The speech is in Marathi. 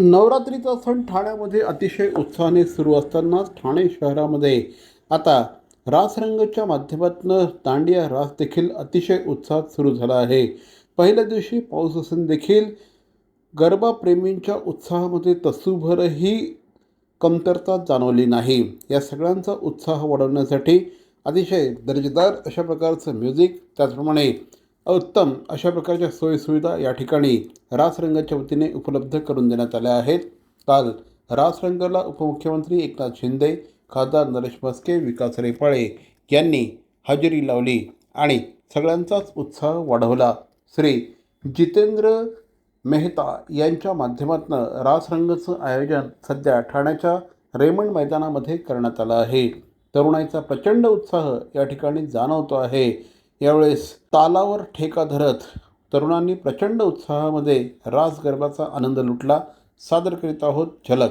नवरात्रीचा सण ठाण्यामध्ये अतिशय उत्साहाने सुरू असतानाच ठाणे शहरामध्ये. आता रासरंगच्या माध्यमातून दांडिया रास देखील अतिशय उत्साहात सुरू झाला आहे. पहिल्या दिवशी पाऊस असून देखील गरबाप्रेमींच्या उत्साहामध्ये तसूभरही कमतरता जाणवली नाही. या सगळ्यांचा उत्साह वाढवण्यासाठी अतिशय दर्जेदार अशा प्रकारचं म्युझिक त्याचप्रमाणे उत्तम अशा प्रकारच्या सोयीसुविधा या ठिकाणी रासरंगाच्या वतीने उपलब्ध करून देण्यात आल्या आहेत. काल रासरंगाला उपमुख्यमंत्री एकनाथ शिंदे खासदार नरेश म्हस्के विकास रेपाळे यांनी हजेरी लावली आणि सगळ्यांचाच उत्साह वाढवला. श्री जितेंद्र मेहता यांच्या माध्यमातून रासरंगाचं आयोजन सध्या ठाण्याच्या रेमंड मैदानामध्ये करण्यात आलं आहे. तरुणाईचा प्रचंड उत्साह या ठिकाणी जाणवतो आहे. यावेळेस तालावर ठेका धरत तरुणांनी प्रचंड उत्साहामध्ये रास गरबाचा आनंद लुटला. सादर करीत आहोत झलक.